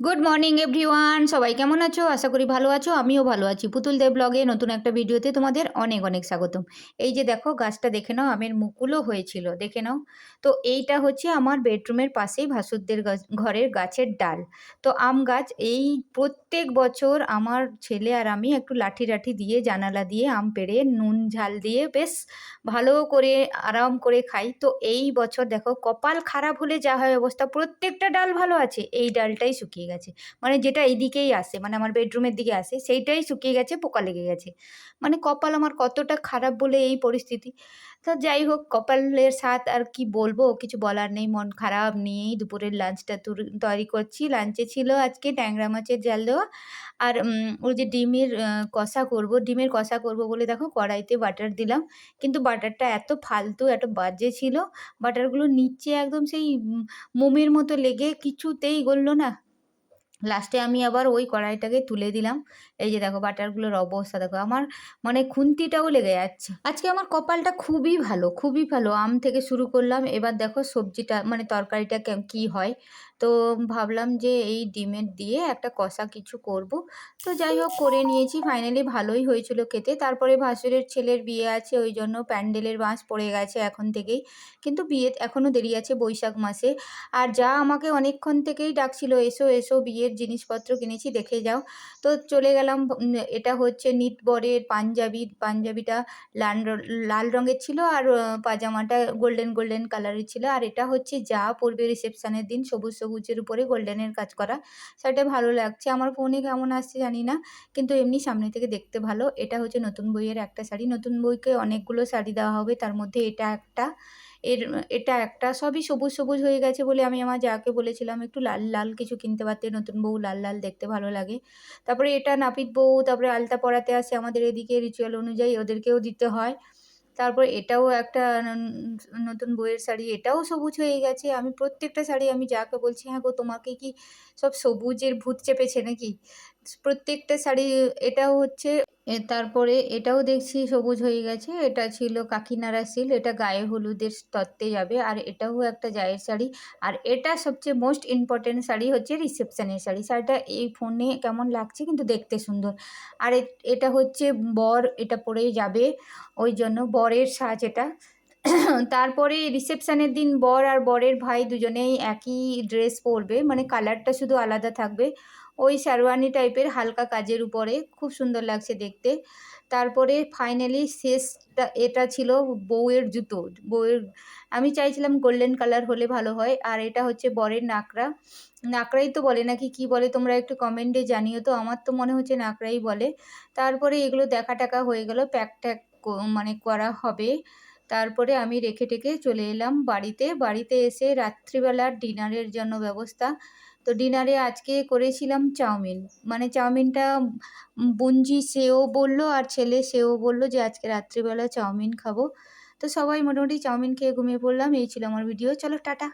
Good morning everyone সবাই কেমন আছো? আশা করি ভালো আছো। আমিও ভালো আছি। পুতুল দেব ব্লগে নতুন একটা ভিডিওতে তোমাদের অনেক অনেক স্বাগতম। এই যে দেখো, গাছটা দেখে নাও, আমের মুকুলও হয়েছিল, দেখে নাও। তো এইটা হচ্ছে আমার বেডরুমের পাশেই ভাসুরদের ঘরের গাছের ডাল। তো আম গাছ, এই প্রত্যেক বছর আমার ছেলে আর আমি একটু লাঠি লাঠি দিয়ে, জানালা দিয়ে আম পেড়ে, নুন, ঝাল দিয়ে বেশ ভালো করে, আরাম করে খাই। তো এই বছর দেখো, কপাল খারাপ হলে যা হয় অবস্থা, প্রত্যেকটা ডাল ভালো আছে। এই ডালটাই শুকিয়ে গেছে। মানে যেটা এইদিকেই আসে মানে আমার বেডরুমের দিকে আসে, সেইটাই শুকিয়ে গেছে, পোকা লেগে গেছে। মানে কপাল আমার কতটা খারাপ বলে এই পরিস্থিতি। তো যাই হোক, কপালের সাথ আর কি বলব, কিছু বলার নেই, মন খারাপ নিয়েই দুপুরের লাঞ্চটা তৈরি করছি। লাঞ্চে ছিল আজকে ট্যাংরা মাছের জাল দেওয়া। আর ওই যে ডিমের কষা করব, ডিমের কষা করব বলে দেখো কড়াইতে বাটার দিলাম। কিন্তু বাটারটা এত ফালতু, এত বাজে ছিল। বাটারগুলো নিচে একদম সেই মোমের মতো লেগে কিছুতেই গললো না। লাস্টে আমি আবার ওই কড়াইটাকে তুলে দিলাম। এই যে দেখো বাটারগুলোর অবস্থা, দেখো আমার মানে খুন্তিটাও লেগে যাচ্ছে। আজকে আমার কপালটা খুবই ভালো খুবই ভালো। আম থেকে শুরু করলাম, এবার দেখো সবজিটা মানে তরকারিটা কি হয়। তো ভাবলাম যে এই ডিমের দিয়ে একটা কষা কিছু করব। তো যাই হোক করে নিয়েছি ফাইনালি ভালোই হয়েছিল খেতে। তারপরে ভাসুরের ছেলের বিয়ে আছে, ওই জন্য প্যান্ডেলের বাঁশ পড়ে গেছে এখন থেকেই। কিন্তু বিয়ে এখনও দেরি আছে বৈশাখ মাসে। আর যা আমাকে অনেকক্ষণ থেকেই ডাকছিল, এসো এসো বিয়ের জিনিসপত্র কিনেছি, দেখে যাও। তো চলে গেলাম এটা হচ্ছে নিট বরের পাঞ্জাবি, পাঞ্জাবিটা লাল লাল রঙের ছিল আর পাজামাটা গোল্ডেন গোল্ডেন কালারের ছিল। আর এটা হচ্ছে যা পরবে রিসেপশানের দিন, সবুজ সবুজের উপরে গোল্ডেনের কাজ করা। সেটা ভালো লাগছে। আমার ফোনে কেমন আসছে জানি না, কিন্তু এমনি সামনে থেকে দেখতে ভালো। এটা হচ্ছে নতুন বইয়ের একটা শাড়ি। নতুন বইকে অনেকগুলো শাড়ি দেওয়া হবে। তার মধ্যে এটা একটা। এর, এটা একটা সবই সবুজ সবুজ হয়ে গেছে বলে আমি আমার যাকে বলেছিলাম, একটু লাল লাল কিছু কিনতে পারতে, নতুন বউ লাল লাল দেখতে ভালো লাগে। তারপরে এটা নাপিত বউ, তারপরে আলতা পরাতে আসে আমাদের এদিকে রিচুয়াল অনুযায়ী, ওদেরকেও দিতে হয়। তারপর এটাও একটা নতুন বইয়ের শাড়ি, এটাও সবুজ হয়ে গেছে। আমি প্রত্যেকটা শাড়ি আমি যাকে বলছি হ্যাঁ গো, তোমাকে কি সব সবুজের ভূত চেপেছে নাকি? প্রত্যেকটা শাড়ি, এটাও হচ্ছে তারপরে এটাও দেখছি সবুজ হয়ে গেছে, এটা ছিল কাকিনারা সিল এটা গায়ে হলুদের তত্ত্বে যাবে, আর এটাও একটা জায়ের শাড়ি, আর এটা সবচেয়ে মোস্ট ইম্পর্টেন্ট শাড়ি হচ্ছে রিসেপশানের শাড়ি, শাড়িটা এই ফোনে কেমন লাগছে কিন্তু দেখতে সুন্দর, আর এটা হচ্ছে বর, এটা পরেই যাবে, ওই জন্য বরের সাজ এটা, তারপরে রিসেপশনের দিন বর আর বরের ভাই দুজনেই একই ড্রেস পরবে মানে কালারটা শুধু আলাদা থাকবে ওই শেরওয়ানি টাইপের হালকা কাজের উপরে। খুব সুন্দর লাগছে দেখতে। তারপরে ফাইনালি শেষটা এটা ছিল বউয়ের জুতো। বউয়ের, আমি চাইছিলাম গোল্ডেন কালার হলে ভালো হয়। আর এটা হচ্ছে বরের নাকড়া। নাকড়াই তো বলে নাকি, কি বলে তোমরা একটু কমেন্টে জানিও তো। আমার তো মনে হচ্ছে নাকড়াই বলে। তারপরে এগুলো দেখা টাকা হয়ে গেল প্যাক ট্যাক মানে করা হবে। তারপরে আমি রেখে টেকে চলে এলাম বাড়িতে। বাড়িতে এসে রাত্রিবেলার ডিনারের জন্য ব্যবস্থা। তো ডিনারে আজকে করেছিলাম চাউমিন। মানে চাউমিনটা বুঞ্জি সেও বলল আর ছেলে সেও বলল যে, আজকে রাত্রিবেলা চাউমিন খাব। তো সবাই মোটামুটি চাউমিন খেয়ে ঘুমিয়ে পড়লাম। এই ছিল আমার ভিডিও চলো, টাটা।